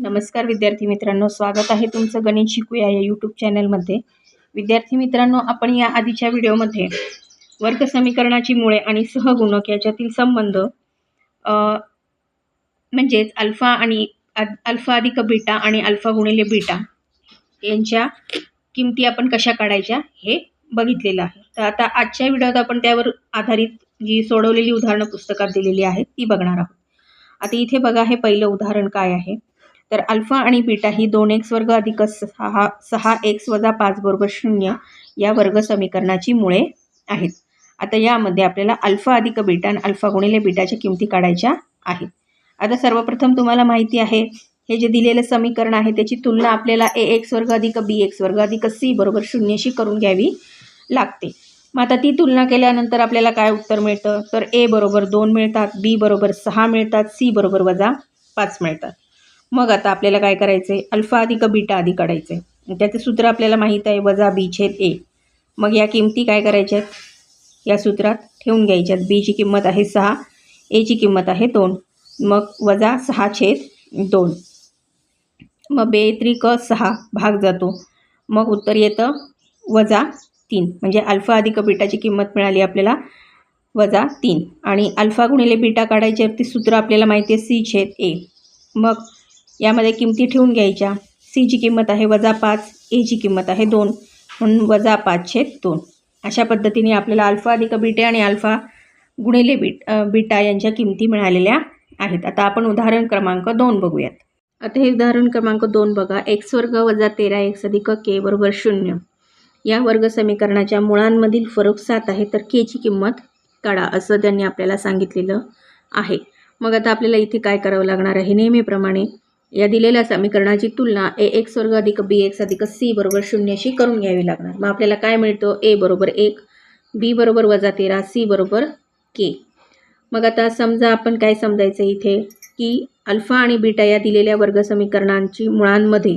नमस्कार विद्यार्थी मित्रांनो स्वागत आहे तुमचं गणित शिकूया या यूट्यूब चॅनलमध्ये विद्यार्थी मित्रांनो आपण या आधीच्या व्हिडिओमध्ये वर्ग समीकरणाची मुळे आणि सहगुणक याच्यातील संबंध म्हणजेच अल्फा आणि अल्फा अधिक बीटा आणि अल्फा गुणिले बीटा यांच्या किमती आपण कशा काढायच्या हे बघितलेलं आहे. तर आता आजच्या व्हिडिओत आपण त्यावर आधारित जी सोडवलेली उदाहरणं पुस्तकात दिलेली आहेत ती बघणार आहोत. आता इथे बघा हे पहिलं उदाहरण काय आहे? तर अल्फा आणि बीटा ही दोन एक्स वर्ग अधिक सहा सहा एक्स वजा पाच बरोबर शून्य या वर्ग समीकरणाची मुळे आहेत. आता यामध्ये आपल्याला अल्फा अधिक बीटा आणि अल्फा गुणिले बीटाच्या किमती काढायच्या आहेत. आता सर्वप्रथम तुम्हाला माहिती आहे हे जे दिलेलं समीकरण आहे त्याची तुलना आपल्याला ए एक्स वर्ग अधिक बी एक्स वर्ग अधिक सी बरोबर शून्यशी करून घ्यावी लागते. मग आता ती तुलना केल्यानंतर आपल्याला काय उत्तर मिळतं? तर ए बरोबर दोन मिळतात बी बरोबर सहा मिळतात सी बरोबर वजा पाच मिळतात. मग आता आपल्याला काय करायचं आहे अल्फा अधिक बीटा आधी काढायचं आहे त्याचं सूत्र आपल्याला माहीत आहे वजा बी छेद ए. मग या किमती काय करायच्या आहेत या सूत्रात ठेवून घ्यायच्यात. बीची किंमत आहे सहा एची किंमत आहे दोन. मग वजा सहा छेद दोन. मग बे त्रिक सहा भाग जातो. मग उत्तर येतं वजा तीन. म्हणजे अल्फा अधिक बीटाची किंमत मिळाली आपल्याला वजा तीन. आणि अल्फा गुणिले बीटा काढायचे ती सूत्र आपल्याला माहिती आहे सी छेद ए मग यामध्ये किमती ठेवून घ्यायच्या. सीची किंमत आहे वजा पाच एची किंमत आहे दोन. म्हणून वजा पाच छेद दोन. अशा पद्धतीने आपल्याला अल्फा अधिक बीटा आणि अल्फा गुणिले बीट बीटा यांच्या किमती मिळालेल्या आहेत. आता आपण उदाहरण क्रमांक दोन बघूयात. आता हे उदाहरण क्रमांक दोन बघा. एक्स वर्ग वजा तेरा एक्स अधिक के बरोबर शून्य. या वर्ग समीकरणाच्या मुळांमधील फरक सात आहे तर केची किंमत काढा असं त्यांनी आपल्याला सांगितलेलं आहे. मग आता आपल्याला इथे काय करावं लागणार आहे? नेहमीप्रमाणे या दिलेल्या समीकरणाची तुलना ए एक्स वर्ग अधिक बी एक्स अधिक सी बरोबर शून्यशी करून घ्यावी लागणार. मग आपल्याला काय मिळतं? ए बरोबर एक बी बरोबर वजा तेरा सी बरोबर के. मग आता समजा आपण काय समजायचं इथे? की अल्फा आणि बीटा या दिलेल्या वर्ग समीकरणांची मुळांमध्ये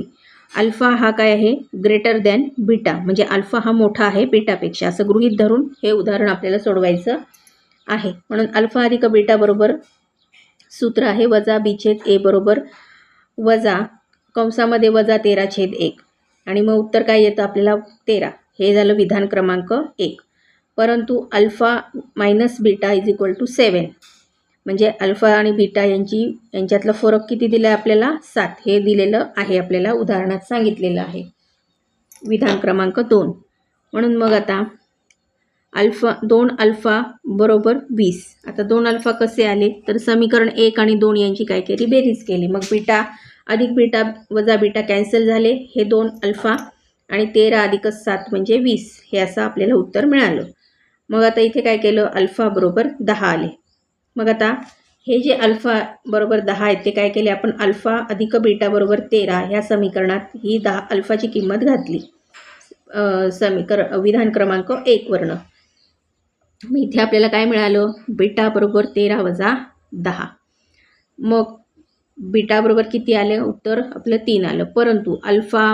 अल्फा हा काय आहे? Greater than beta. म्हणजे अल्फा हा मोठा आहे बीटापेक्षा. असं गृहीत धरून हे उदाहरण आपल्याला सोडवायचं आहे. म्हणून अल्फा अधिक बीटा बरोबर सूत्र आहे वजा बी छेद ए बरोबर वजा कंसामध्ये वजा तेरा छेद एक. आणि मग उत्तर काय येतं आपल्याला? तेरा. हे झालं विधान क्रमांक एक. परंतु alpha minus beta is equal to seven म्हणजे अल्फा आणि बीटा यांची यांच्यातला फरक किती दिला आहे आपल्याला? सात. हे दिलेलं आहे आपल्याला उदाहरणात सांगितलेलं आहे. विधान क्रमांक दोन. म्हणून मग आता अल्फा दोन अल्फा बरोबर वीस. आता दोन अल्फा कसे आले? तर समीकरण एक आणि दोन यांची काय केली बेरीज केली. मग बीटा अधिक बीटा वजा बीटा कॅन्सल झाले. हे दोन अल्फा आणि तेरा अधिक सात म्हणजे वीस. हे असं आपल्याला उत्तर मिळालं. मग आता इथे काय केलं? अल्फा बरोबर दहा आले. मग आता हे जे अल्फा बरोबर दहा आहेत ते काय केले? आपण अल्फा अधिक बीटा बरोबर तेरा ह्या समीकरणात ही दहा अल्फाची किंमत घातली. समीकरण विधान क्रमांक एकवरनं मग इथे आपल्याला काय मिळालं? बीटाबरोबर तेरा वजा दहा. मग बीटाबरोबर किती आलं? उत्तर आपलं तीन आलं. परंतु अल्फा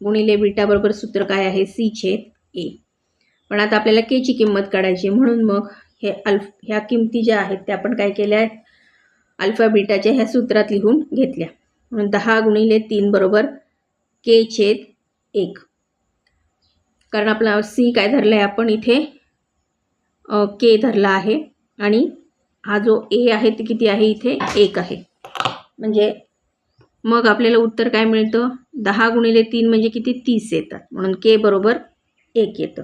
गुणिले बीटाबरोबर सूत्र काय आहे? सी छेद ए. पण आता आपल्याला केची किंमत काढायची म्हणून मग हे अल्फ ह्या किमती ज्या आहेत त्या आपण काय केल्या आहेत? अल्फा बीटाच्या ह्या सूत्रात लिहून घेतल्या. म्हणून दहा गुणिले तीन बरोबर के छेद एक. कारण आपला सी काय धरलं आहे आपण इथे के धरला आहे आणि हा जो ए आहे ते किती आहे? इथे एक आहे. म्हणजे मग आपल्याला उत्तर काय मिळतं? दहा गुणिले तीन म्हणजे किती? तीस येतात. म्हणून के बरोबर एक येतं.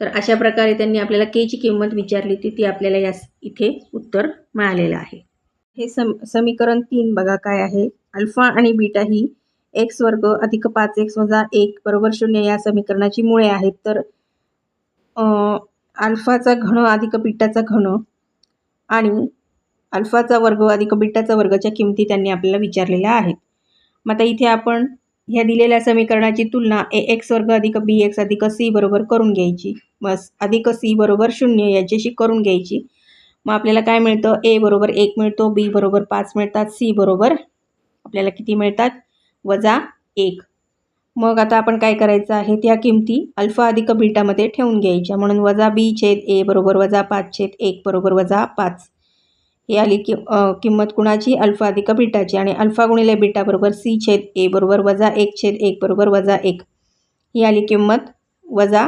तर अशा प्रकारे त्यांनी आपल्याला केची किंमत विचारली होती ती आपल्याला या इथे उत्तर मिळालेलं आहे. हे सम समीकरण तीन बघा काय आहे. अल्फा आणि बीटा ही एक्स वर्ग अधिक पाच एक्स वजा एक बरोबर शून्य या समीकरणाची मुळे आहेत. तर अल्फाचा घन अधिक बिटाचा घन आणि अल्फाचा वर्ग अधिक बिटाचा वर्गाच्या किमती त्यांनी आपल्याला विचारलेल्या आहेत. मग आता इथे आपण ह्या दिलेल्या समीकरणाची तुलना ए एक्स वर्ग अधिक बी एक्स अधिक सी बरोबर करून घ्यायची. बस अधिक सी बरोबर शून्य याच्याशी करून घ्यायची. मग आपल्याला काय मिळतं? ए बरोबर एक मिळतो बी बरोबर पाच मिळतात सी बरोबर आपल्याला किती मिळतात? वजा एक. मग आता आपण काय करायचं आहे? त्या किमती अल्फा अधिक बीटामध्ये ठेवून घ्यायच्या. म्हणून वजा बी छेद ए बरोबर वजा पाच छेद एक बरोबर वजा पाच. ही आली कि किंमत कुणाची? अल्फा अधिक बीटाची. आणि अल्फा गुणिले बीटा बरोबर सी छेद ए बरोबर वजा एक छेद एक बरोबर वजा एक. ही आली किंमत वजा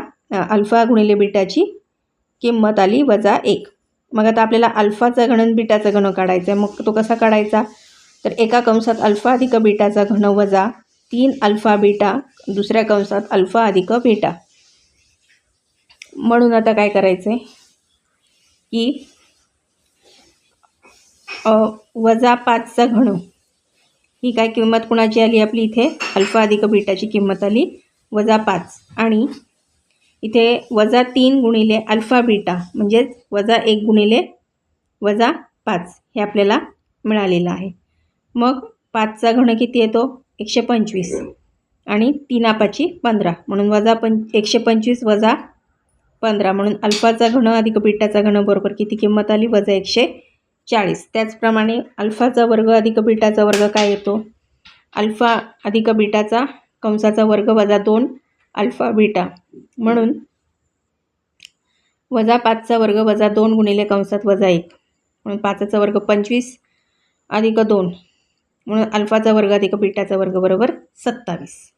अल्फा गुणिले बीटाची किंमत आली वजा एक. मग आता आपल्याला अल्फाचा घन बीटाचा घन काढायचा आहे मग तो कसा काढायचा? तर एका कंसात अल्फा अधिक बीटाचा घन वजा तीन अल्फा बीटा दुसऱ्या कंसात अल्फा अधिक बीटा. म्हणून आता काय करायचं आहे की वजा पाचचा घण ही काय किंमत कुणाची आली? आपली इथे अल्फा अधिक बीटाची किंमत आली. वजा पाच. आणि इथे वजा तीन गुणिले अल्फा बीटा म्हणजेच वजा एक गुणिले वजा पाच हे आपल्याला मिळालेलं आहे. मग पाचचा घण किती येतो? एकशे पंचवीस. आणि तीनापाची पंधरा. म्हणून वजा पं एकशे पंचवीस वजा पंधरा. म्हणून अल्फाचा घन अधिक बीटाचा घन बरोबर किती किंमत आली? वजा एकशे चाळीस. त्याचप्रमाणे अल्फाचा वर्ग अधिक बीटाचा वर्ग काय येतो? अल्फा अधिक बीटाचा कंसाचा वर्ग वजा दोन अल्फा बीटा. म्हणून वजा पाचचा वर्ग वजा दोन गुणिले कंसात वजा एक. म्हणून पाचाचा वर्ग पंचवीस अधिक दोन. म्हणून अल्फाचा वर्ग अधिक बीटाचा वर्ग बरोबर सत्तावीस.